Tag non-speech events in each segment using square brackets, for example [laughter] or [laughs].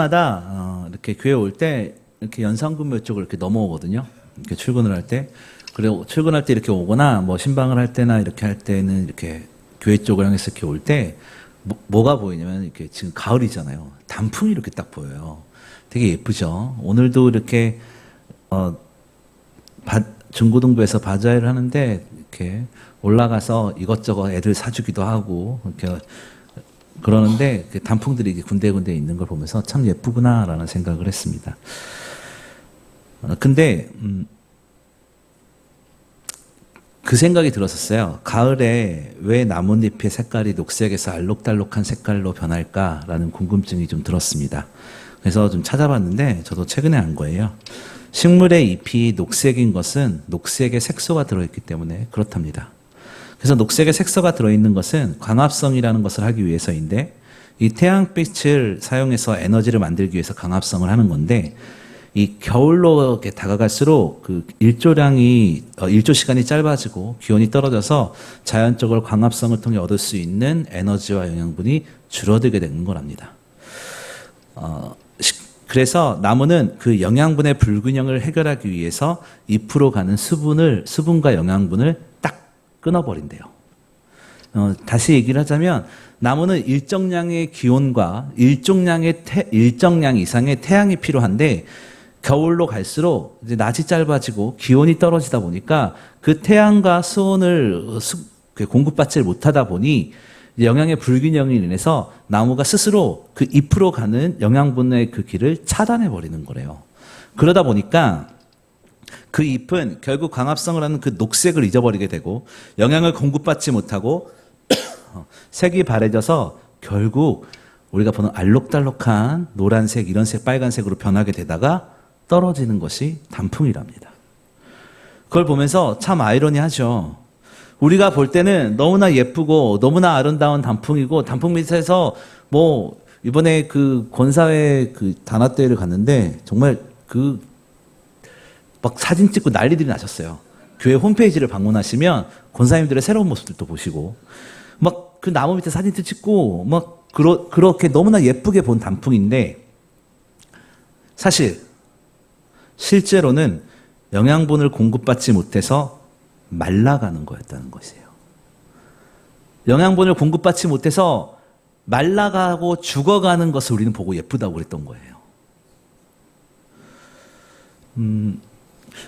아침마다 어, 이렇게 교회 올 때 이렇게 연산군묘 쪽을 이렇게 넘어오거든요. 이렇게 출근을 할 때. 그리고 출근할 때 이렇게 오거나 뭐 신방을 할 때나 이렇게 할 때는 이렇게 교회 쪽을 향해서 이렇게 올 때 뭐, 가 보이냐면 이렇게 지금 가을이잖아요. 단풍이 이렇게 딱 보여요. 되게 예쁘죠. 오늘도 이렇게 어 바- 중고등부에서 바자회를 하는데 이렇게 올라가서 이것저것 애들 사주기도 하고 이렇게 그러는데 그 단풍들이 군데군데 있는 걸 보면서 참 예쁘구나라는 생각을 했습니다. 어, 근데 음, 그 생각이 들었었어요. 가을에 왜 나뭇잎의 색깔이 녹색에서 알록달록한 색깔로 변할까라는 궁금증이 좀 들었습니다. 그래서 좀 찾아봤는데 저도 최근에 안 거예요. 식물의 잎이 녹색인 것은 녹색의 색소가 들어있기 때문에 그렇답니다. 그래서 녹색의 색소가 들어있는 것은 광합성이라는 것을 하기 위해서인데 이 태양빛을 사용해서 에너지를 만들기 위해서 광합성을 하는 건데 이 겨울로 다가갈수록 그 일조량이 어, 일조 시간이 짧아지고 기온이 떨어져서 자연적으로 광합성을 통해 얻을 수 있는 에너지와 영양분이 줄어들게 되는 거랍니다. 어, 시- 그래서 나무는 그 영양분의 불균형을 해결하기 위해서 잎으로 가는 수분을 수분과 영양분을 딱 끊어버린대요. 어, 다시 얘기를 하자면 나무는 일정량의 기온과 일정량의 태, 일정량 이상의 태양이 필요한데 겨울로 갈수록 이제 낮이 짧아지고 기온이 떨어지다 보니까 그 태양과 수온을 수- 그 공급받지 못하다 보니 영양의 불균형이 인해서 나무가 스스로 그 잎으로 가는 영양분의 그 길을 차단해 버리는 거래요. 그러다 보니까 그 잎은 결국 광합성을 하는 그 녹색을 잊어버리게 되고 영양을 공급받지 못하고 [coughs] 색이 바래져서 결국 우리가 보는 알록달록한 노란색, 이런 색, 빨간색으로 변하게 되다가 떨어지는 것이 단풍이랍니다. 그걸 보면서 참 아이러니하죠. 우리가 볼 때는 너무나 예쁘고 너무나 아름다운 단풍이고 단풍 밑에서 뭐 이번에 그 권사회 그 단합대회를 갔는데 정말 그 막 사진 찍고 난리들이 나셨어요. 교회 홈페이지를 방문하시면 권사님들의 새로운 모습들도 보시고 막 그 나무 밑에 사진도 찍고 막 그러, 그렇게 너무나 예쁘게 본 단풍인데 사실 실제로는 영양분을 공급받지 못해서 말라가는 거였다는 것이에요. 영양분을 공급받지 못해서 말라가고 죽어가는 것을 우리는 보고 예쁘다고 그랬던 거예요. 음,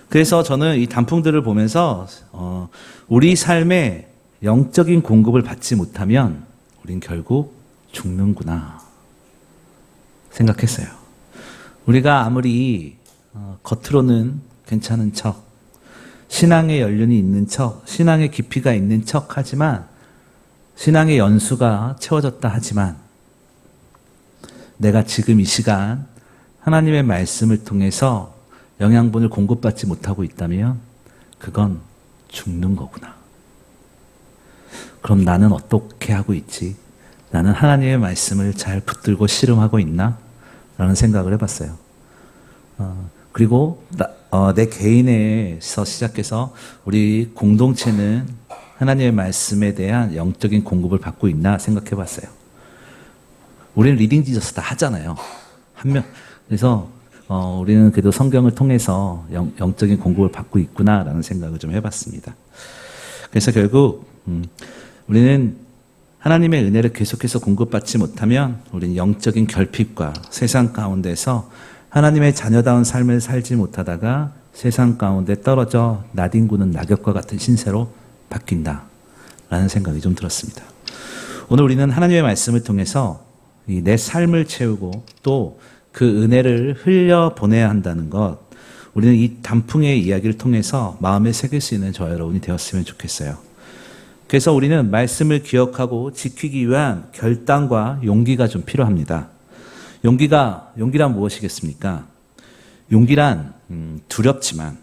그래서 저는 이 단풍들을 보면서 어, 우리 삶에 영적인 공급을 받지 못하면 우린 결국 죽는구나 생각했어요. 우리가 아무리 어, 겉으로는 괜찮은 척, 신앙의 연륜이 있는 척, 신앙의 깊이가 있는 척 하지만 신앙의 연수가 채워졌다 하지만 내가 지금 이 시간 하나님의 말씀을 통해서 영양분을 공급받지 못하고 있다면 그건 죽는 거구나. 그럼 나는 어떻게 하고 있지? 나는 하나님의 말씀을 잘 붙들고 씨름하고 있나? 라는 생각을 해봤어요. 어, 그리고 나- 어, 내 개인에서 시작해서 우리 공동체는 하나님의 말씀에 대한 영적인 공급을 받고 있나 생각해 봤어요. 우리는 리딩 지저스 다 하잖아요. 한 명. 그래서 어, 우리는 그래도 성경을 통해서 영, 영적인 공급을 받고 있구나라는 생각을 좀 해봤습니다. 그래서 결국 음, 우리는 하나님의 은혜를 계속해서 공급받지 못하면 우리는 영적인 결핍과 세상 가운데서 하나님의 자녀다운 삶을 살지 못하다가 세상 가운데 떨어져 나뒹구는 낙엽과 같은 신세로 바뀐다. 라는 생각이 좀 들었습니다. 오늘 우리는 하나님의 말씀을 통해서 이내 삶을 채우고 또 그 은혜를 흘려 보내야 한다는 것, 우리는 이 단풍의 이야기를 통해서 마음에 새길 수 있는 저와 여러분이 되었으면 좋겠어요. 그래서 우리는 말씀을 기억하고 지키기 위한 결단과 용기가 좀 필요합니다. 용기가 용기란 무엇이겠습니까? 용기란 음, 두렵지만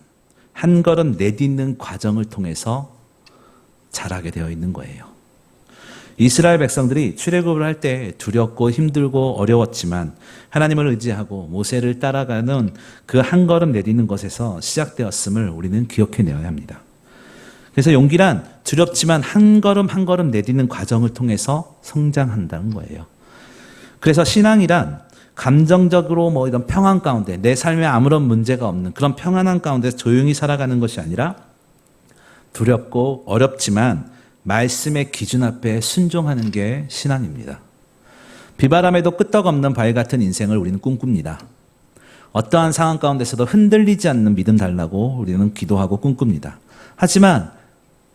한 걸음 내딛는 과정을 통해서 자라게 되어 있는 거예요. 이스라엘 백성들이 출애굽을 할 때 두렵고 힘들고 어려웠지만 하나님을 의지하고 모세를 따라가는 그 한 걸음 내딛는 것에서 시작되었음을 우리는 기억해내어야 합니다. 그래서 용기란 두렵지만 한 걸음 한 걸음 내딛는 과정을 통해서 성장한다는 거예요. 그래서 신앙이란 감정적으로 뭐 이런 평안 가운데 내 삶에 아무런 문제가 없는 그런 평안한 가운데 조용히 살아가는 것이 아니라 두렵고 어렵지만 말씀의 기준 앞에 순종하는 게 신앙입니다. 비바람에도 끄떡없는 바위 같은 인생을 우리는 꿈꿉니다. 어떠한 상황 가운데서도 흔들리지 않는 믿음 달라고 우리는 기도하고 꿈꿉니다. 하지만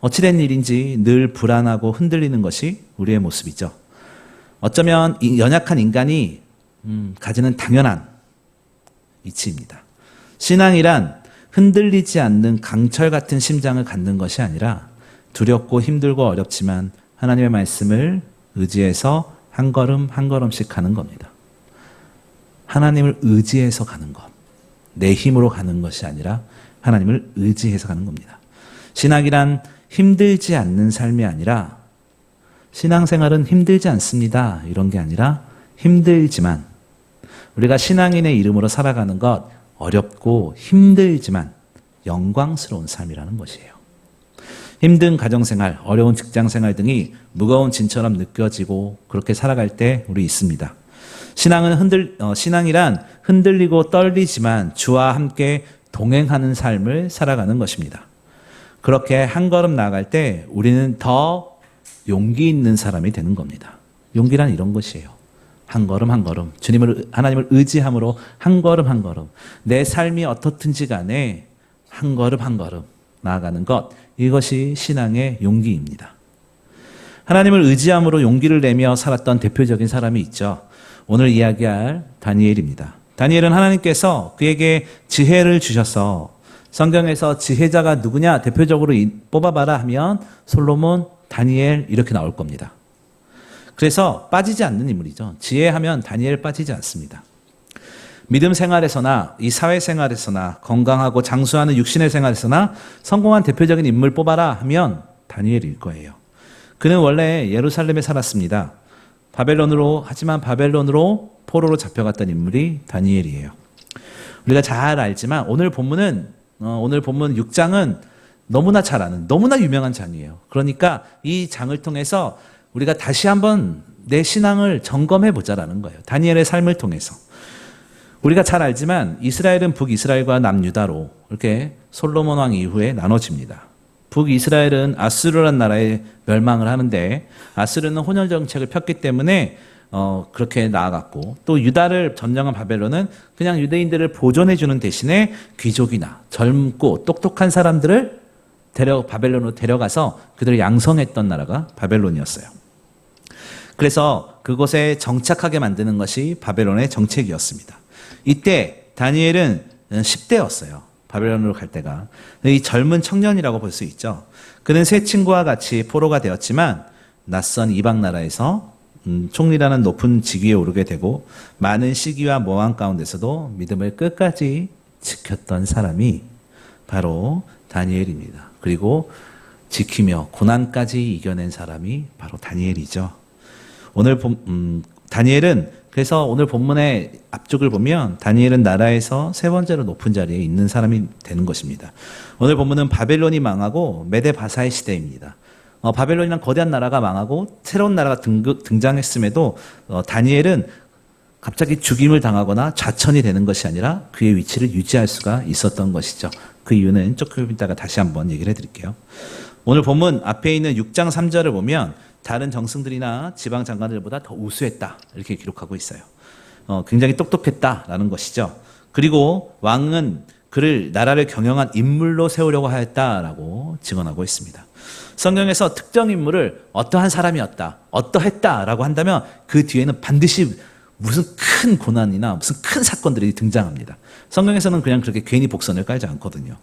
어찌된 일인지 늘 불안하고 흔들리는 것이 우리의 모습이죠. 어쩌면 이 연약한 인간이 음, 가지는 당연한 이치입니다. 신앙이란 흔들리지 않는 강철 같은 심장을 갖는 것이 아니라 두렵고 힘들고 어렵지만 하나님의 말씀을 의지해서 한 걸음 한 걸음씩 가는 겁니다. 하나님을 의지해서 가는 것. 내 힘으로 가는 것이 아니라 하나님을 의지해서 가는 겁니다. 신앙이란 힘들지 않는 삶이 아니라 신앙생활은 힘들지 않습니다. 이런 게 아니라 힘들지만 우리가 신앙인의 이름으로 살아가는 것 어렵고 힘들지만 영광스러운 삶이라는 것이에요. 힘든 가정생활, 어려운 직장생활 등이 무거운 진처럼 느껴지고 그렇게 살아갈 때 우리 있습니다. 신앙은 흔들, 어, 신앙이란 흔들리고 떨리지만 주와 함께 동행하는 삶을 살아가는 것입니다. 그렇게 한 걸음 나아갈 때 우리는 더 용기 있는 사람이 되는 겁니다. 용기란 이런 것이에요. 한 걸음 한 걸음 주님을 하나님을 의지함으로 한 걸음 한 걸음 내 삶이 어떻든지 간에 한 걸음 한 걸음 나아가는 것 이것이 신앙의 용기입니다. 하나님을 의지함으로 용기를 내며 살았던 대표적인 사람이 있죠. 오늘 이야기할 다니엘입니다. 다니엘은 하나님께서 그에게 지혜를 주셔서 성경에서 지혜자가 누구냐 대표적으로 뽑아봐라 하면 솔로몬, 다니엘 이렇게 나올 겁니다. 그래서 빠지지 않는 인물이죠. 지혜하면 다니엘 빠지지 않습니다. 믿음 생활에서나 이 사회 생활에서나 건강하고 장수하는 육신의 생활에서나 성공한 대표적인 인물 뽑아라 하면 다니엘일 거예요. 그는 원래 예루살렘에 살았습니다. 바벨론으로 하지만 바벨론으로 포로로 잡혀갔던 인물이 다니엘이에요. 우리가 잘 알지만 오늘 본문은 어, 오늘 본문 6장은 너무나 잘 아는 너무나 유명한 장이에요. 그러니까 이 장을 통해서 우리가 다시 한번 내 신앙을 점검해 보자라는 거예요. 다니엘의 삶을 통해서. 우리가 잘 알지만 이스라엘은 북이스라엘과 남유다로 이렇게 솔로몬 왕 이후에 나눠집니다. 북이스라엘은 아수르란 나라에 멸망을 하는데 아수르는 혼혈 정책을 폈기 때문에 어, 그렇게 나아갔고 또 유다를 점령한 바벨론은 그냥 유대인들을 보존해 주는 대신에 귀족이나 젊고 똑똑한 사람들을 데려 바벨론으로 데려가서 그들을 양성했던 나라가 바벨론이었어요. 그래서 그곳에 정착하게 만드는 것이 바벨론의 정책이었습니다. 이때 다니엘은 10대였어요. 바벨론으로 갈 때가. 이 젊은 청년이라고 볼 수 있죠. 그는 세 친구와 같이 포로가 되었지만 낯선 이방 나라에서 음, 총리라는 높은 직위에 오르게 되고 많은 시기와 모함 가운데서도 믿음을 끝까지 지켰던 사람이 바로 다니엘입니다. 그리고 지키며 고난까지 이겨낸 사람이 바로 다니엘이죠. 오늘 본, 음, 다니엘은 그래서 오늘 본문의 앞쪽을 보면 다니엘은 나라에서 세 번째로 높은 자리에 있는 사람이 되는 것입니다. 오늘 본문은 바벨론이 망하고 메데 바사의 시대입니다. 어, 바벨론이란 거대한 나라가 망하고 새로운 나라가 등극, 등장했음에도 어, 다니엘은 갑자기 죽임을 당하거나 좌천이 되는 것이 아니라 그의 위치를 유지할 수가 있었던 것이죠. 그 이유는 조금 이따가 다시 한번 얘기를 해드릴게요. 오늘 본문 앞에 있는 6장 3절을 보면 다른 정승들이나 지방 장관들보다 더 우수했다 이렇게 기록하고 있어요. 어, 굉장히 똑똑했다라는 것이죠. 그리고 왕은 그를 나라를 경영한 인물로 세우려고 하였다라고 증언하고 있습니다. 성경에서 특정 인물을 어떠한 사람이었다, 어떠했다라고 한다면 그 뒤에는 반드시 무슨 큰 고난이나 무슨 큰 사건들이 등장합니다. 성경에서는 그냥 그렇게 괜히 복선을 깔지 않거든요.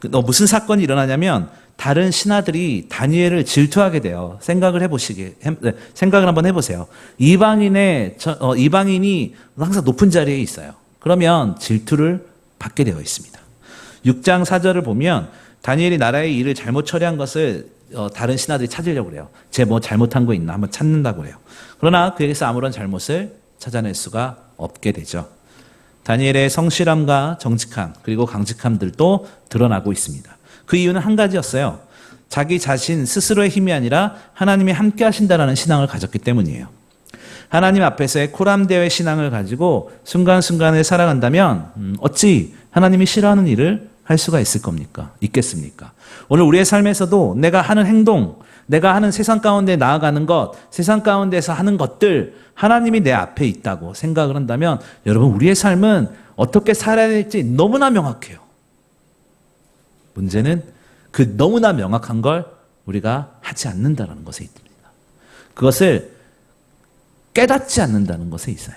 그, 어, 무슨 사건이 일어나냐면 다른 신하들이 다니엘을 질투하게 돼요. 생각을 해보시게 네, 생각을 한번 해보세요. 이방인의 어, 이방인이 항상 높은 자리에 있어요. 그러면 질투를 받게 되어 있습니다. 6장 4절을 보면 다니엘이 나라의 일을 잘못 처리한 것을 어, 다른 신하들이 찾으려고 그래요. 제 뭐 잘못한 거 있나 한번 찾는다고 해요. 그러나 그에게서 아무런 잘못을 찾아낼 수가 없게 되죠. 다니엘의 성실함과 정직함 그리고 강직함들도 드러나고 있습니다. 그 이유는 한 가지였어요. 자기 자신 스스로의 힘이 아니라 하나님이 함께 하신다라는 신앙을 가졌기 때문이에요. 하나님 앞에서의 코람대의 신앙을 가지고 순간순간을 살아간다면 음, 어찌 하나님이 싫어하는 일을 할 수가 있을 겁니까? 있겠습니까? 오늘 우리의 삶에서도 내가 하는 행동, 내가 하는 세상 가운데 나아가는 것, 세상 가운데서 하는 것들, 하나님이 내 앞에 있다고 생각을 한다면 여러분 우리의 삶은 어떻게 살아야 될지 너무나 명확해요. 문제는 그 너무나 명확한 걸 우리가 하지 않는다는 것에 있습니다. 그것을 깨닫지 않는다는 것에 있어요.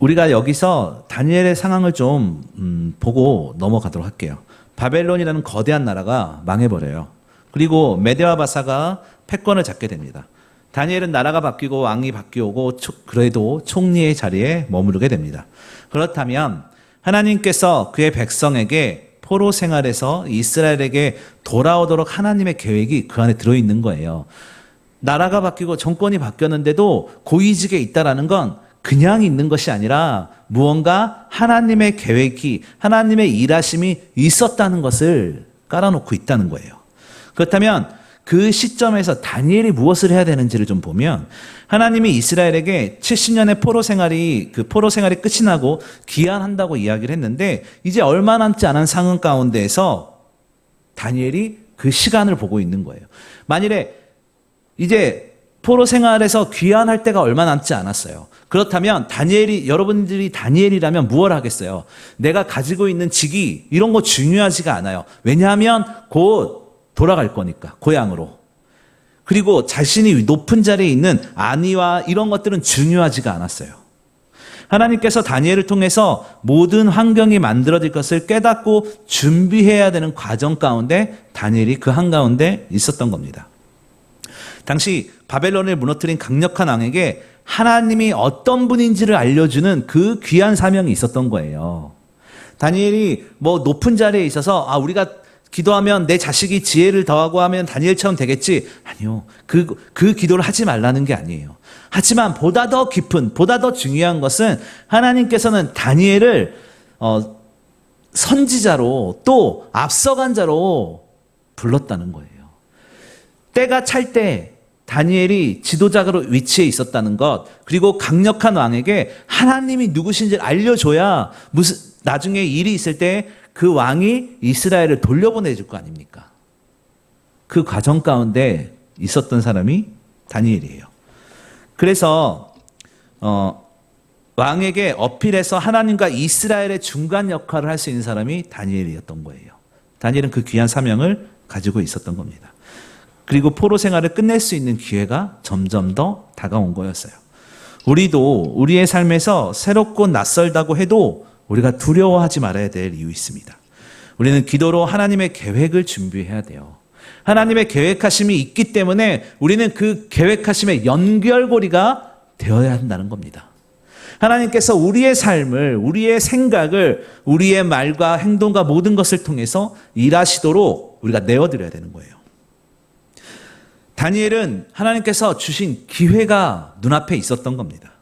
우리가 여기서 다니엘의 상황을 좀 음, 보고 넘어가도록 할게요. 바벨론이라는 거대한 나라가 망해버려요. 그리고 메데와 바사가 패권을 잡게 됩니다. 다니엘은 나라가 바뀌고 왕이 바뀌고 그래도 총리의 자리에 머무르게 됩니다. 그렇다면 하나님께서 그의 백성에게 포로 생활에서 이스라엘에게 돌아오도록 하나님의 계획이 그 안에 들어있는 거예요. 나라가 바뀌고 정권이 바뀌었는데도 고위직에 있다라는 건 그냥 있는 것이 아니라 무언가 하나님의 계획이 하나님의 일하심이 있었다는 것을 깔아놓고 있다는 거예요. 그렇다면 그 시점에서 다니엘이 무엇을 해야 되는지를 좀 보면 하나님이 이스라엘에게 70년의 포로 생활이 그 포로 생활이 끝이 나고 기한한다고 이야기를 했는데 이제 얼마 남지 않은 상황 가운데에서 다니엘이 그 시간을 보고 있는 거예요. 만일에 이제 포로 생활에서 귀환할 때가 얼마 남지 않았어요. 그렇다면 다니엘이 여러분들이 다니엘이라면 무엇을 하겠어요? 내가 가지고 있는 직위 이런 거 중요하지가 않아요. 왜냐하면 곧 돌아갈 거니까 고향으로. 그리고 자신이 높은 자리에 있는 안위와 이런 것들은 중요하지가 않았어요. 하나님께서 다니엘을 통해서 모든 환경이 만들어질 것을 깨닫고 준비해야 되는 과정 가운데 다니엘이 그 한가운데 있었던 겁니다. 당시 바벨론을 무너뜨린 강력한 왕에게 하나님이 어떤 분인지를 알려주는 그 귀한 사명이 있었던 거예요. 다니엘이 뭐 높은 자리에 있어서 아 우리가 기도하면 내 자식이 지혜를 더하고 하면 다니엘처럼 되겠지. 아니요. 그, 그 기도를 하지 말라는 게 아니에요. 하지만 보다 더 깊은, 보다 더 중요한 것은 하나님께서는 다니엘을, 어, 선지자로 또 앞서간 자로 불렀다는 거예요. 때가 찰 때 다니엘이 지도자로 위치해 있었다는 것, 그리고 강력한 왕에게 하나님이 누구신지를 알려줘야 무슨, 나중에 일이 있을 때 그 왕이 이스라엘을 돌려보내줄 거 아닙니까? 그 과정 가운데 있었던 사람이 다니엘이에요. 그래서 어, 왕에게 어필해서 하나님과 이스라엘의 중간 역할을 할 수 있는 사람이 다니엘이었던 거예요. 다니엘은 그 귀한 사명을 가지고 있었던 겁니다. 그리고 포로 생활을 끝낼 수 있는 기회가 점점 더 다가온 거였어요. 우리도 우리의 삶에서 새롭고 낯설다고 해도 우리가 두려워하지 말아야 될 이유 있습니다. 우리는 기도로 하나님의 계획을 준비해야 돼요. 하나님의 계획하심이 있기 때문에 우리는 그 계획하심의 연결고리가 되어야 한다는 겁니다. 하나님께서 우리의 삶을, 우리의 생각을, 우리의 말과 행동과 모든 것을 통해서 일하시도록 우리가 내어드려야 되는 거예요. 다니엘은 하나님께서 주신 기회가 눈앞에 있었던 겁니다.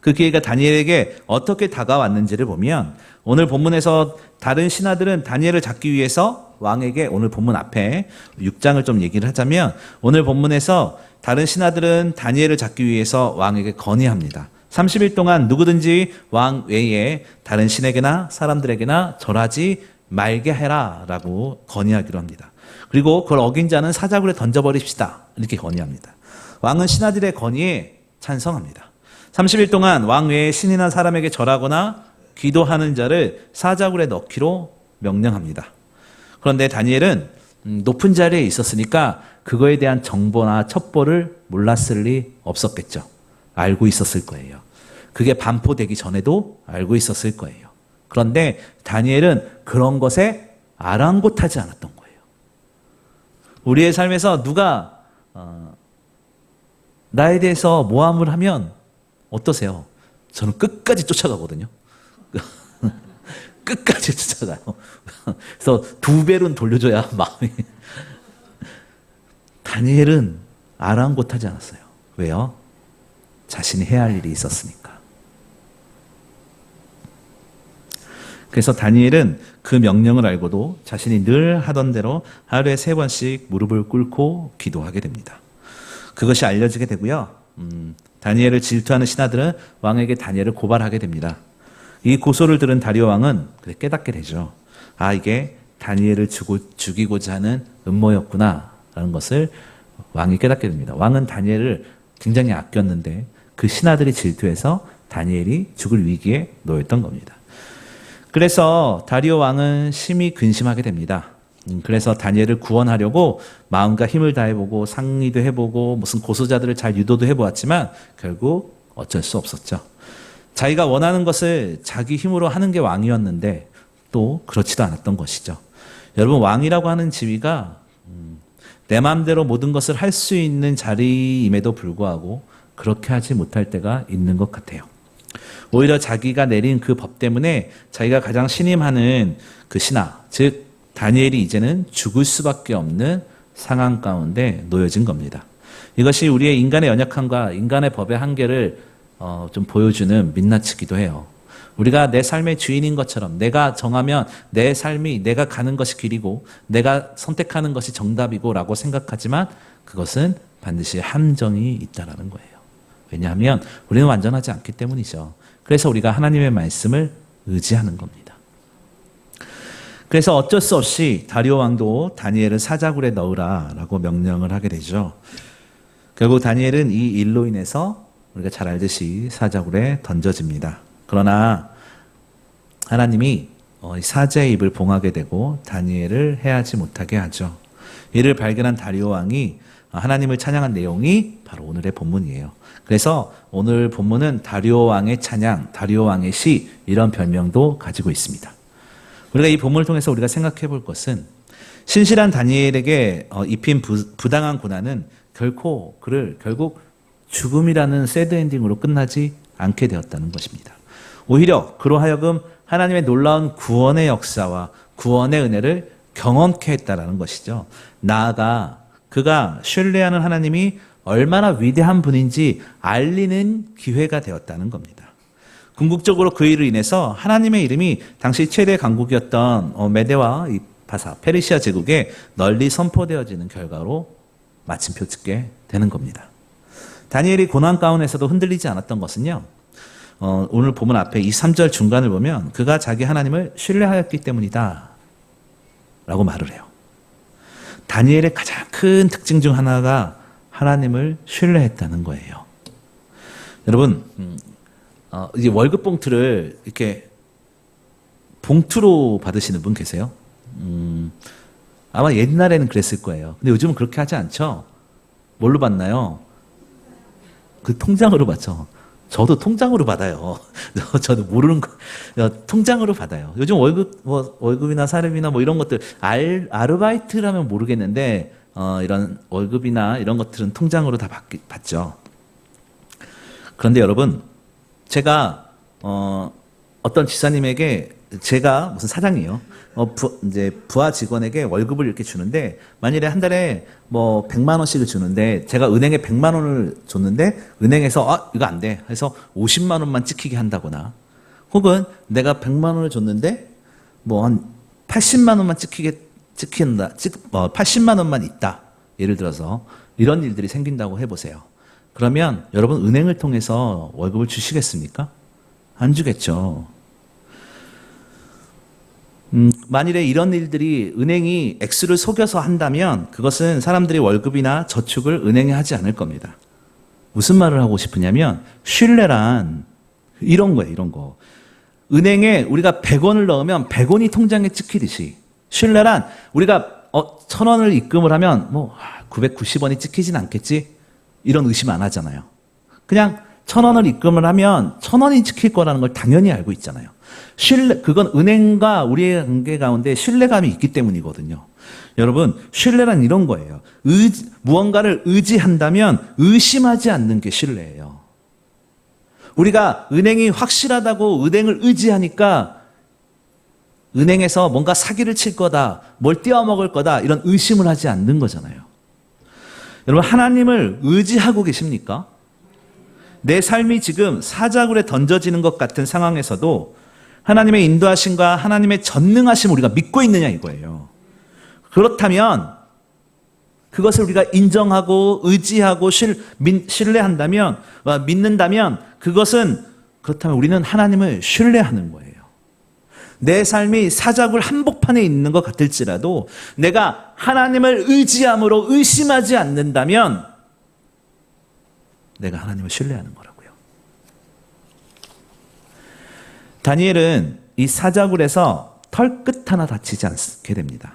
그 기회가 다니엘에게 어떻게 다가왔는지를 보면 오늘 본문에서 다른 신하들은 다니엘을 잡기 위해서 왕에게 오늘 본문 앞에 6장을 좀 얘기를 하자면 오늘 본문에서 다른 신하들은 다니엘을 잡기 위해서 왕에게 건의합니다. 30일 동안 누구든지 왕 외에 다른 신에게나 사람들에게나 절하지 말게 해라 라고 건의하기로 합니다. 그리고 그걸 어긴 자는 사자굴에 던져버립시다. 이렇게 건의합니다. 왕은 신하들의 건의에 찬성합니다. 30일 동안 왕 외에 신이나 사람에게 절하거나 기도하는 자를 사자굴에 넣기로 명령합니다. 그런데 다니엘은 음, 높은 자리에 있었으니까 그거에 대한 정보나 첩보를 몰랐을 리 없었겠죠. 알고 있었을 거예요. 그게 반포되기 전에도 알고 있었을 거예요. 그런데 다니엘은 그런 것에 아랑곳하지 않았던 거예요. 우리의 삶에서 누가 어, 나에 대해서 모함을 하면 어떠세요? 저는 끝까지 쫓아가거든요. [laughs] 끝까지 쫓아가요. 그래서 두 배는 돌려줘야 [laughs] 마음이. 다니엘은 아랑곳하지 않았어요. 왜요? 자신이 해야 할 일이 있었으니까. 그래서 다니엘은 그 명령을 알고도 자신이 늘 하던 대로 하루에 세 번씩 무릎을 꿇고 기도하게 됩니다. 그것이 알려지게 되고요. 음, 다니엘을 질투하는 신하들은 왕에게 다니엘을 고발하게 됩니다. 이 고소를 들은 다리오 왕은 깨닫게 되죠. 아 이게 다니엘을 죽이고자 하는 음모였구나라는 것을 왕이 깨닫게 됩니다. 왕은 다니엘을 굉장히 아꼈는데 그 신하들이 질투해서 다니엘이 죽을 위기에 놓였던 겁니다. 그래서 다리오 왕은 심히 근심하게 됩니다. 음, 그래서 다니엘을 구원하려고 마음과 힘을 다해보고 상의도 해보고 무슨 고소자들을 잘 유도도 해보았지만 결국 어쩔 수 없었죠. 자기가 원하는 것을 자기 힘으로 하는 게 왕이었는데 또 그렇지도 않았던 것이죠. 여러분 왕이라고 하는 지위가 음, 내 마음대로 모든 것을 할 수 있는 자리임에도 불구하고 그렇게 하지 못할 때가 있는 것 같아요. 오히려 자기가 내린 그 법 때문에 자기가 가장 신임하는 그 신하, 즉 다니엘이 이제는 죽을 수밖에 없는 상황 가운데 놓여진 겁니다. 이것이 우리의 인간의 연약함과 인간의 법의 한계를 어, 좀 보여주는 민낯이기도 해요. 우리가 내 삶의 주인인 것처럼 내가 정하면 내 삶이 내가 가는 것이 길이고 내가 선택하는 것이 정답이고 라고 생각하지만 그것은 반드시 함정이 있다라는 거예요. 왜냐하면 우리는 완전하지 않기 때문이죠. 그래서 우리가 하나님의 말씀을 의지하는 겁니다. 그래서 어쩔 수 없이 다리오 왕도 다니엘을 사자굴에 넣으라라고 명령을 하게 되죠. 결국 다니엘은 이 일로 인해서 우리가 잘 알듯이 사자굴에 던져집니다. 그러나 하나님이 어, 사자의 입을 봉하게 되고 다니엘을 해하지 못하게 하죠. 이를 발견한 다리오 왕이 하나님을 찬양한 내용이 바로 오늘의 본문이에요. 그래서 오늘 본문은 다리오 왕의 찬양, 다리오 왕의 시 이런 별명도 가지고 있습니다. 우리가 이 본문을 통해서 우리가 생각해 볼 것은 신실한 다니엘에게 어, 입힌 부, 부당한 고난은 결코 그를 결국 죽음이라는 새드 엔딩으로 끝나지 않게 되었다는 것입니다. 오히려 그로 하여금 하나님의 놀라운 구원의 역사와 구원의 은혜를 경험케 했다라는 것이죠. 나아가 그가 신뢰하는 하나님이 얼마나 위대한 분인지 알리는 기회가 되었다는 겁니다. 궁극적으로 그 일을 인해서 하나님의 이름이 당시 최대 강국이었던 어, 메데와 바사, 페르시아 제국에 널리 선포되어지는 결과로 마침표 찍게 되는 겁니다. 다니엘이 고난 가운데서도 흔들리지 않았던 것은요. 어, 오늘 보면 앞에 이 3절 중간을 보면 그가 자기 하나님을 신뢰하였기 때문이다. 라고 말을 해요. 다니엘의 가장 큰 특징 중 하나가 하나님을 신뢰했다는 거예요. 여러분, 음, 어, 이제 월급 봉투를 이렇게 봉투로 받으시는 분 계세요? 음, 아마 옛날에는 그랬을 거예요. 근데 요즘은 그렇게 하지 않죠? 뭘로 받나요? 그 통장으로 받죠. 저도 통장으로 받아요. [laughs] 저도 모르는 거, 통장으로 받아요. 요즘 월급, 뭐, 월급이나 사례비나 뭐 이런 것들, 알, 아르바이트라면 모르겠는데, 어, 이런 월급이나 이런 것들은 통장으로 다 받, 받죠. 그런데 여러분, 제가, 어, 어떤 지사님에게 제가 무슨 사장이요. 어, 부, 이제 부하 직원에게 월급을 이렇게 주는데 만일에 한 달에 뭐 100만 원씩을 주는데 제가 은행에 100만 원을 줬는데 은행에서 아, 이거 안 돼. 해서 50만 원만 찍히게 한다거나 혹은 내가 100만 원을 줬는데 뭐 한 80만 원만 찍히게 찍힌다. 찍, 어, 80만 원만 있다. 예를 들어서 이런 일들이 생긴다고 해 보세요. 그러면 여러분 은행을 통해서 월급을 주시겠습니까? 안 주겠죠. 음, 만일에 이런 일들이 은행이 액수를 속여서 한다면 그것은 사람들이 월급이나 저축을 은행에 하지 않을 겁니다. 무슨 말을 하고 싶으냐면 신뢰란 이런 거예요, 이런 거. 은행에 우리가 100원을 넣으면 100원이 통장에 찍히듯이 신뢰란 우리가 어, 1000원을 입금을 하면 뭐 990원이 아, 찍히진 않겠지? 이런 의심 안 하잖아요. 그냥 1000원을 입금을 하면 1000원이 찍힐 거라는 걸 당연히 알고 있잖아요. 신뢰, 그건 은행과 우리의 관계 가운데 신뢰감이 있기 때문이거든요. 여러분, 신뢰란 이런 거예요. 의, 무언가를 의지한다면 의심하지 않는 게 신뢰예요. 우리가 은행이 확실하다고 은행을 의지하니까 은행에서 뭔가 사기를 칠 거다, 뭘 떼어먹을 거다, 이런 의심을 하지 않는 거잖아요. 여러분, 하나님을 의지하고 계십니까? 내 삶이 지금 사자굴에 던져지는 것 같은 상황에서도 하나님의 인도하심과 하나님의 전능하심 우리가 믿고 있느냐 이거예요. 그렇다면 그것을 우리가 인정하고 의지하고 실, 민, 신뢰한다면 와, 믿는다면 그것은 그렇다면 우리는 하나님을 신뢰하는 거예요. 내 삶이 사자굴 한복판에 있는 것 같을지라도 내가 하나님을 의지함으로 의심하지 않는다면 내가 하나님을 신뢰하는 거라고요. 다니엘은 이 사자굴에서 털끝 하나 다치지 않게 됩니다.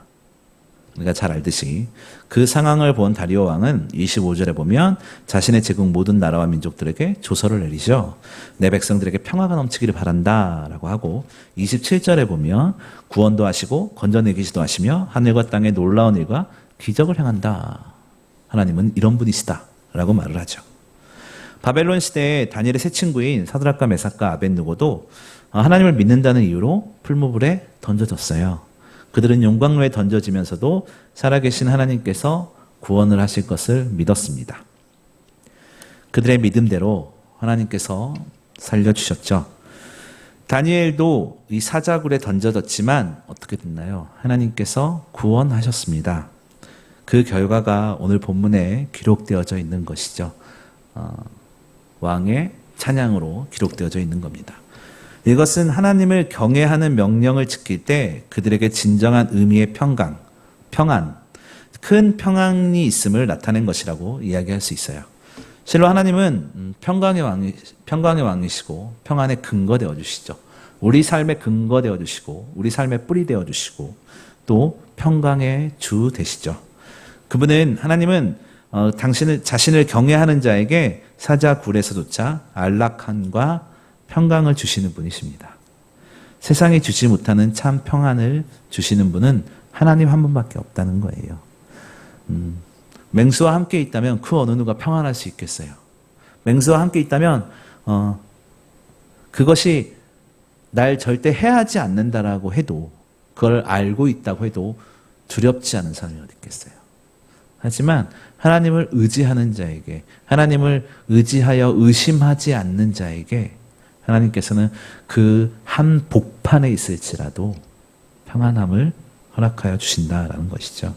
우리가 잘 알듯이 그 상황을 본 다리오 왕은 25절에 보면 자신의 제국 모든 나라와 민족들에게 조서를 내리죠. 내 백성들에게 평화가 넘치기를 바란다라고 하고 27절에 보면 구원도 하시고 건져내기시도 하시며 하늘과 땅의 놀라운 일과 기적을 행한다. 하나님은 이런 분이시다라고 말을 하죠. 바벨론 시대에 다니엘의 세 친구인 사드락과 메삭과 아벤누고도 하나님을 믿는다는 이유로 풀무불에 던져졌어요. 그들은 용광로에 던져지면서도 살아계신 하나님께서 구원을 하실 것을 믿었습니다. 그들의 믿음대로 하나님께서 살려주셨죠. 다니엘도 이 사자굴에 던져졌지만 어떻게 됐나요? 하나님께서 구원하셨습니다. 그 결과가 오늘 본문에 기록되어져 있는 것이죠. 어, 왕의 찬양으로 기록되어져 있는 겁니다. 이것은 하나님을 경외하는 명령을 지킬 때 그들에게 진정한 의미의 평강, 평안, 큰 평안이 있음을 나타낸 것이라고 이야기할 수 있어요. 실로 하나님은 음, 평강의 왕이 평강의 왕이시고 평안의 근거 되어 주시죠. 우리 삶의 근거 되어 주시고 우리 삶의 뿌리 되어 주시고 또 평강의 주 되시죠. 그분은 하나님은 어, 당신을 자신을 경외하는 자에게 사자 굴에서조차 안락함과 평강을 주시는 분이십니다. 세상이 주지 못하는 참 평안을 주시는 분은 하나님 한 분밖에 없다는 거예요. 음, 맹수와 함께 있다면 그 어느 누가 평안할 수 있겠어요. 맹수와 함께 있다면 어, 그것이 날 절대 해하지 않는다라고 해도 그걸 알고 있다고 해도 두렵지 않은 사람이 어디 있겠어요. 하지만 하나님을 의지하는 자에게 하나님을 의지하여 의심하지 않는 자에게 하나님께서는 그 한 복판에 있을지라도 평안함을 허락하여 주신다라는 것이죠.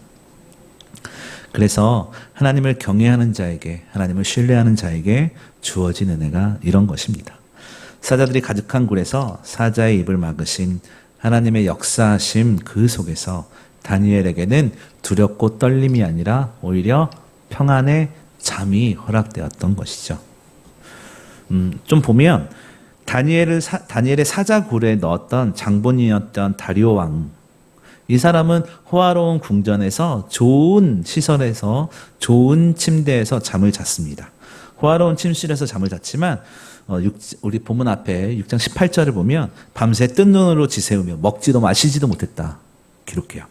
그래서 하나님을 경외하는 자에게, 하나님을 신뢰하는 자에게 주어진 은혜가 이런 것입니다. 사자들이 가득한 굴에서 사자의 입을 막으신 하나님의 역사하심 그 속에서 다니엘에게는 두렵고 떨림이 아니라 오히려 평안의 잠이 허락되었던 것이죠. 음, 좀 보면 다니엘을 사, 다니엘의 사자굴에 넣었던 장본인이었던 다리오 왕. 이 사람은 호화로운 궁전에서 좋은 시설에서 좋은 침대에서 잠을 잤습니다. 호화로운 침실에서 잠을 잤지만 어, 6, 우리 본문 앞에 6장 18절을 보면 밤새 뜬 눈으로 지새우며 먹지도 마시지도 못했다. 기록해요.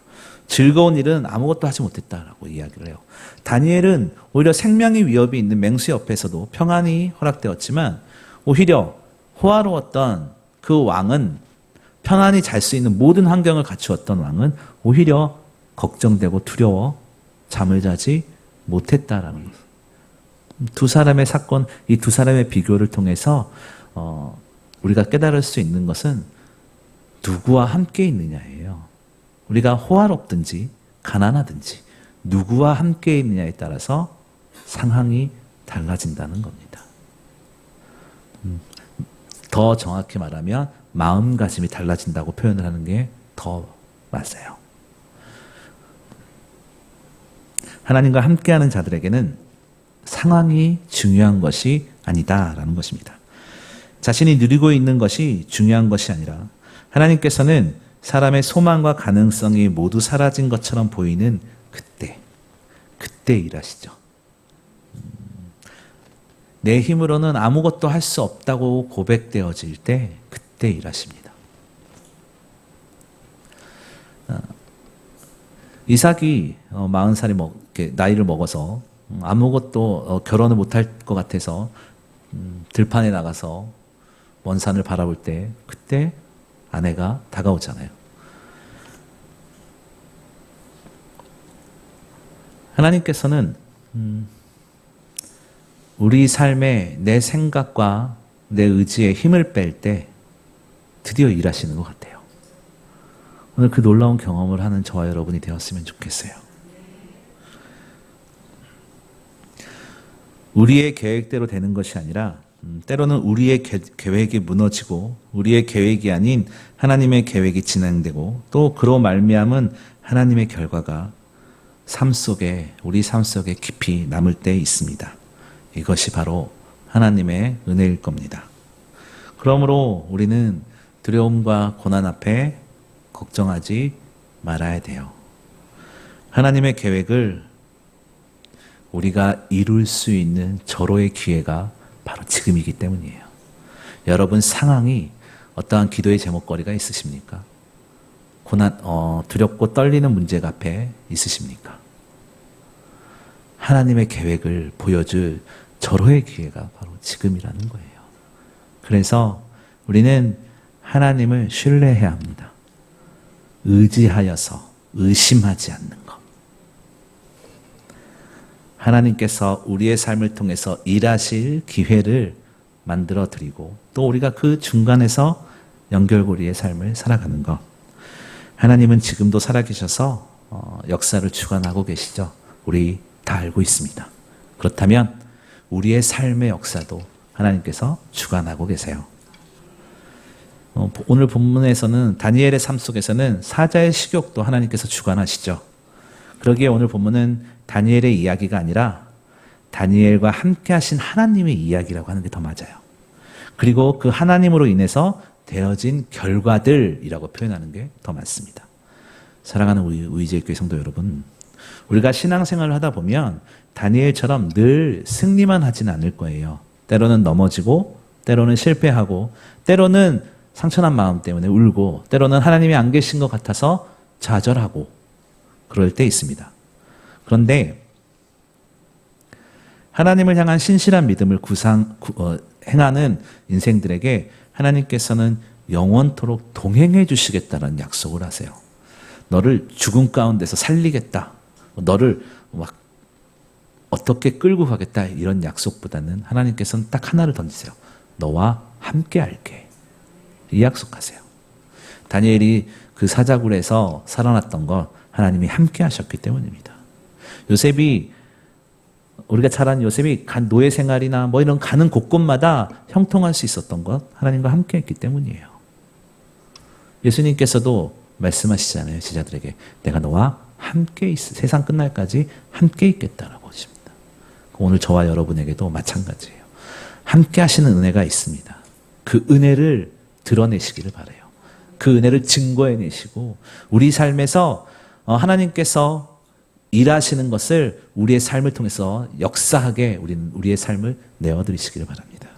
즐거운 일은 아무것도 하지 못했다라고 이야기를 해요. 다니엘은 오히려 생명의 위협이 있는 맹수 옆에서도 평안이 허락되었지만 오히려 호화로웠던 그 왕은 편안히 잘 수 있는 모든 환경을 갖추었던 왕은 오히려 걱정되고 두려워 잠을 자지 못했다라는 것. 두 사람의 사건, 이 두 사람의 비교를 통해서 어, 우리가 깨달을 수 있는 것은 누구와 함께 있느냐예요. 우리가 호화롭든지 가난하든지 누구와 함께 있느냐에 따라서 상황이 달라진다는 겁니다. 음, 더 정확히 말하면 마음가짐이 달라진다고 표현을 하는 게 더 맞아요. 하나님과 함께하는 자들에게는 상황이 중요한 것이 아니다라는 것입니다. 자신이 누리고 있는 것이 중요한 것이 아니라 하나님께서는 사람의 소망과 가능성이 모두 사라진 것처럼 보이는 그때, 그때 일하시죠. 내 힘으로는 아무것도 할 수 없다고 고백되어질 때 그때 일하십니다. 어, 이삭이 40살이 어, 먹, 나이를 먹어서 아무것도 어, 결혼을 못할 것 같아서 음, 들판에 나가서 먼 산을 바라볼 때 그때 아내가 다가오잖아요. 하나님께서는 음, 우리 삶에 내 생각과 내 의지에 힘을 뺄 때 드디어 일하시는 것 같아요. 오늘 그 놀라운 경험을 하는 저와 여러분이 되었으면 좋겠어요. 우리의 계획대로 되는 것이 아니라 음, 때로는 우리의 계, 계획이 무너지고 우리의 계획이 아닌 하나님의 계획이 진행되고 또 그로 말미암은 하나님의 결과가 삶 속에 우리 삶 속에 깊이 남을 때 있습니다. 이것이 바로 하나님의 은혜일 겁니다. 그러므로 우리는 두려움과 고난 앞에 걱정하지 말아야 돼요. 하나님의 계획을 우리가 이룰 수 있는 절호의 기회가 바로 지금이기 때문이에요. 여러분 상황이 어떠한 기도의 제목거리가 있으십니까? 고난, 어, 두렵고 떨리는 문제가 앞에 있으십니까? 하나님의 계획을 보여줄 절호의 기회가 바로 지금이라는 거예요. 그래서 우리는 하나님을 신뢰해야 합니다. 의지하여서 의심하지 않는 것. 하나님께서 우리의 삶을 통해서 일하실 기회를 만들어 드리고 또 우리가 그 중간에서 연결고리의 삶을 살아가는 것. 하나님은 지금도 살아계셔서 어, 역사를 주관하고 계시죠. 우리 다 알고 있습니다. 그렇다면 우리의 삶의 역사도 하나님께서 주관하고 계세요. 어, 오늘 본문에서는 다니엘의 삶 속에서는 사자의 식욕도 하나님께서 주관하시죠. 그러기에 오늘 본문은 다니엘의 이야기가 아니라 다니엘과 함께 하신 하나님의 이야기라고 하는 게 더 맞아요. 그리고 그 하나님으로 인해서 되어진 결과들이라고 표현하는 게 더 맞습니다. 사랑하는 우리 의제교회 성도 여러분, 우리가 신앙생활을 하다 보면 다니엘처럼 늘 승리만 하진 않을 거예요. 때로는 넘어지고, 때로는 실패하고, 때로는 상처난 마음 때문에 울고, 때로는 하나님이 안 계신 것 같아서 좌절하고, 그럴 때 있습니다. 그런데 하나님을 향한 신실한 믿음을 구상, 구, 어, 행하는 인생들에게 하나님께서는 영원토록 동행해 주시겠다는 약속을 하세요. 너를 죽음 가운데서 살리겠다. 너를 막 어떻게 끌고 가겠다. 이런 약속보다는 하나님께서는 딱 하나를 던지세요. 너와 함께 할게. 이 약속하세요. 다니엘이 그 사자굴에서 살아났던 건 하나님이 함께 하셨기 때문입니다. 요셉이 우리가 잘 아는 요셉이 간 노예 생활이나 뭐 이런 가는 곳곳마다 형통할 수 있었던 것 하나님과 함께 했기 때문이에요. 예수님께서도 말씀하시잖아요. 제자들에게 내가 너와 함께 있, 세상 끝날까지 함께 하십니다. 오늘 저와 여러분에게도 마찬가지예요. 함께 하시는 은혜가 있습니다. 그 은혜를 드러내시기를 바래요. 그 은혜를 증거해내시고 우리 삶에서 어, 하나님께서 일하시는 것을 우리의 삶을 통해서 역사하게 우리는 우리의 삶을 내어드리시기를 바랍니다.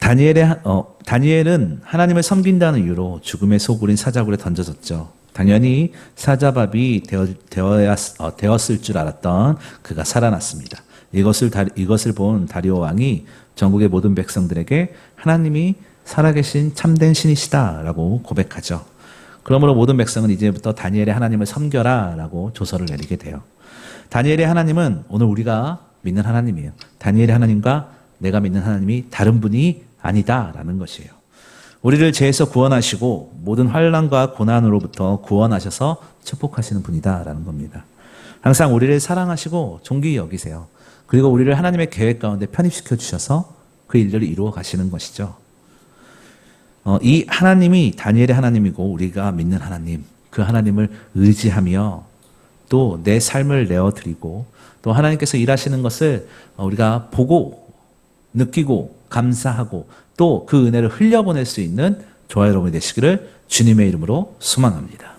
다니엘의 어, 다니엘은 하나님을 섬긴다는 이유로 죽음의 소굴인 사자굴에 던져졌죠. 당연히 사자밥이 되어, 되어 야, 어, 되었을 줄 알았던 그가 살아났습니다. 이것을 이것을 본 다리오 왕이 전국의 모든 백성들에게 하나님이 살아계신 참된 신이시다라고 고백하죠. 그러므로 모든 백성은 이제부터 다니엘의 하나님을 섬겨라라고 조서를 내리게 돼요. 다니엘의 하나님은 오늘 우리가 믿는 하나님이에요. 다니엘의 하나님과 내가 믿는 하나님이 다른 분이 아니다라는 것이에요. 우리를 죄에서 구원하시고 모든 환란과 고난으로부터 구원하셔서 축복하시는 분이다라는 겁니다. 항상 우리를 사랑하시고 존귀히 여기세요. 그리고 우리를 하나님의 계획 가운데 편입시켜 주셔서 그 일들을 이루어 가시는 것이죠. 어, 이 하나님이 다니엘의 하나님이고 우리가 믿는 하나님, 그 하나님을 의지하며 또 내 삶을 내어 드리고 또 하나님께서 일하시는 것을 우리가 보고 느끼고 감사하고 또 그 은혜를 흘려보낼 수 있는 저와 여러분이 되시기를 주님의 이름으로 소망합니다.